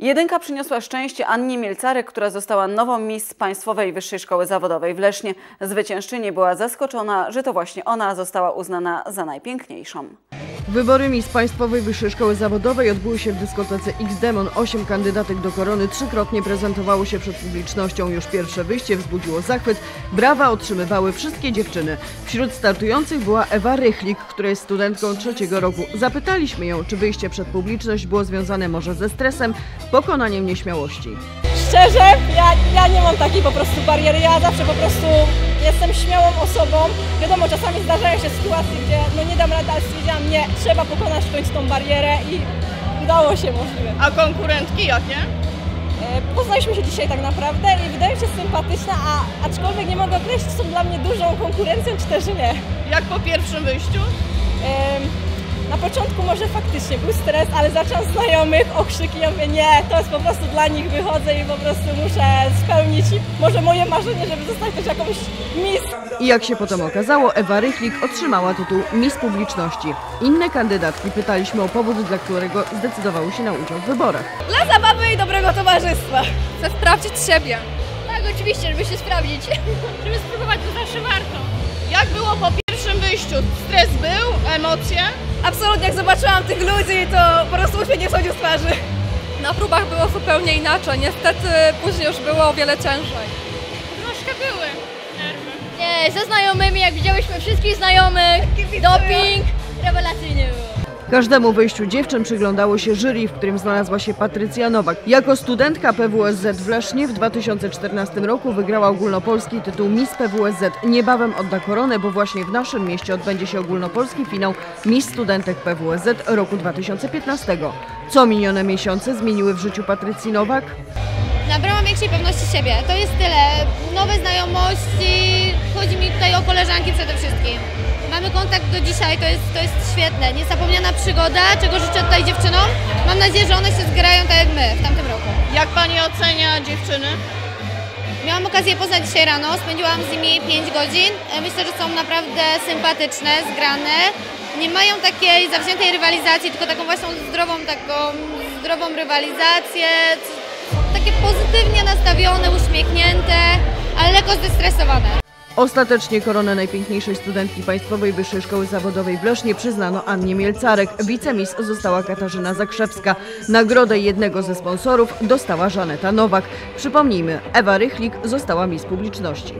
Jedynka przyniosła szczęście Annie Mielcarek, która została nową Miss Państwowej Wyższej Szkoły Zawodowej w Lesznie. Zwyciężczyni była zaskoczona, że to właśnie ona została uznana za najpiękniejszą. Wybory Miss Państwowej Wyższej Szkoły Zawodowej odbyły się w dyskotece X-Demon. Osiem kandydatek do korony trzykrotnie prezentowało się przed publicznością. Już pierwsze wyjście wzbudziło zachwyt. Brawa otrzymywały wszystkie dziewczyny. Wśród startujących była Ewa Rychlik, która jest studentką trzeciego roku. Zapytaliśmy ją, czy wyjście przed publiczność było związane może ze stresem, pokonaniem nieśmiałości. Szczerze, ja, ja nie mam takiej po prostu bariery, ja zawsze po prostu jestem śmiałą osobą. Wiadomo, czasami zdarzają się sytuacje, gdzie no nie dam rady, ale stwierdziłam, nie, trzeba pokonać w końcu tą barierę i udało się możliwe. A konkurentki jakie? E, Poznaliśmy się dzisiaj tak naprawdę i wydaje mi się sympatyczna, a aczkolwiek nie mogę określić, czy są dla mnie dużą konkurencją, czy też nie. Jak po pierwszym wyjściu? Na początku może faktycznie był stres, ale zacząłem znajomych okrzyki, ja mówię, nie, to jest po prostu dla nich, wychodzę i po prostu muszę spełnić może moje marzenie, żeby zostać też jakąś miss. I jak się potem okazało, Ewa Rychlik otrzymała tytuł Miss Publiczności. Inne kandydatki pytaliśmy o powód, dla którego zdecydowały się na udział w wyborach. Dla zabawy i dobrego towarzystwa. Chcę sprawdzić siebie. Tak, oczywiście, żeby się sprawdzić. Żeby spróbować, to zawsze warto. Jak było po pierwszym wyjściu? Stres był? Emocje? Absolutnie, jak zobaczyłam tych ludzi, to po prostu uśmiech nie schodził z twarzy. Na próbach było zupełnie inaczej. Niestety później już było o wiele ciężej. Troszkę były nerwy. Nie, ze znajomymi, jak widziałyśmy wszystkich znajomych, doping. Każdemu wyjściu dziewczyn przyglądało się jury, w którym znalazła się Patrycja Nowak. Jako studentka PWSZ w Lesznie w 2014 roku wygrała ogólnopolski tytuł Miss PWSZ. Niebawem odda koronę, bo właśnie w naszym mieście odbędzie się ogólnopolski finał Miss Studentek PWSZ roku 2015. Co minione miesiące zmieniły w życiu Patrycji Nowak? Nabrałam większej pewności siebie. To jest tyle. Nowe znajomości, chodzi mi tutaj o koleżanki przede wszystkim. Mamy kontakt do dzisiaj, to jest, to jest świetne. Niezapomniana przygoda, czego życzę tutaj dziewczynom. Mam nadzieję, że one się zgrają tak jak my w tamtym roku. Jak pani ocenia dziewczyny? Miałam okazję poznać dzisiaj rano, spędziłam z nimi 5 godzin. E, Myślę, że są naprawdę sympatyczne, zgrane. Nie mają takiej zawziętej rywalizacji, tylko taką właśnie zdrową, taką zdrową rywalizację. Takie pozytywnie nastawione, uśmiechnięte, ale lekko zestresowane. Ostatecznie koronę najpiękniejszej studentki Państwowej Wyższej Szkoły Zawodowej w Lesznie przyznano Annie Mielcarek. Wicemis została Katarzyna Zakrzewska. Nagrodę jednego ze sponsorów dostała Żaneta Nowak. Przypomnijmy, Ewa Rychlik została Miss Publiczności.